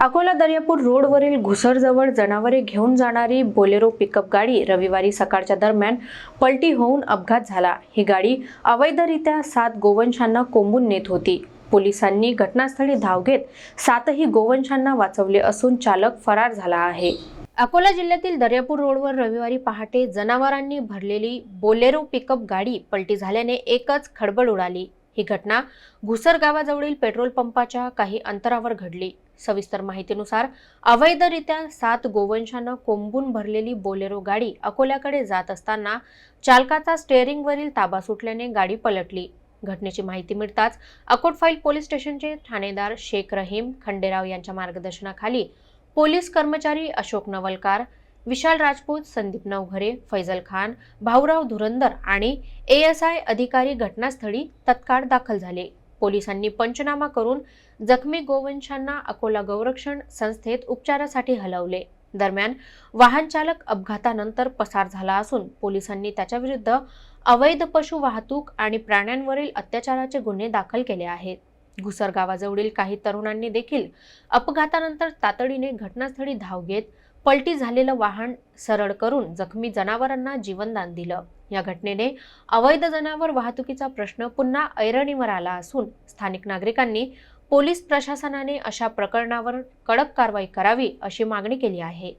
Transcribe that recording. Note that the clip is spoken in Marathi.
अकोला दर्यापूर रोडवरील घुसरजवळ जनावरे घेऊन जाणारी बोलेरो पिकअप गाडी रविवारी सकाळच्या दरम्यान पलटी होऊन अपघात झाला. ही गाडी अवैधरित्या सात गोवंशांना कोंबून नेत होती. पोलिसांनी घटनास्थळी धाव घेत सातही गोवंशांना वाचवले असून चालक फरार झाला आहे. अकोला जिल्ह्यातील दर्यापूर रोडवर रविवारी पहाटे जनावरांनी भरलेली बोलेरो पिकअप गाडी पलटी झाल्याने एकच खडबड उडाली. ही घटना घुसर गावाजवळील पेट्रोल पंपाच्या काही अंतरावर घडली. सविस्तर माहितीनुसार अवैधरित्या सात गोवंशानं कोंबून भरलेली बोलेरो गाडी अकोल्याकडे जात असताना चालकाचा स्टेअरिंगवरील ताबा सुटल्याने गाडी पलटली. घटनेची माहिती मिळताच अकोटफाईल पोलीस स्टेशनचे ठाणेदार शेख रहीम खंडेराव यांच्या मार्गदर्शनाखाली पोलीस कर्मचारी अशोक नवलकार विशाल राजपूत संदीप नवघरे फैजल खान भाऊराव धुरंदर आणि एएसआय अधिकारी घटनास्थळी तत्काळ दाखल झाले. पोलिसांनी पंचनामा करून जखमी गोवंशांना अकोला गौरक्षण संस्थेत उपचारासाठी हलवले. दरम्यान वाहन चालक अपघातानंतर पसार झाला असून पोलिसांनी त्याच्याविरुद्ध अवैध पशु वाहतूक आणि प्राण्यांवरील अत्याचाराचे गुन्हे दाखल केले आहेत. घुसर गावाजवळील काही तरुणांनी देखील अपघातानंतर तातडीने घटनास्थळी धाव घेत पलटी झालेलं वाहन सरळ करून जखमी जनावरांना जीवनदान दिलं. या घटनेने अवैध जनावर वाहतुकीचा प्रश्न पुन्हा ऐरणीवर आला असून स्थानिक नागरिकांनी पोलीस प्रशासनाने अशा प्रकरणावर कडक कारवाई करावी अशी मागणी केली आहे.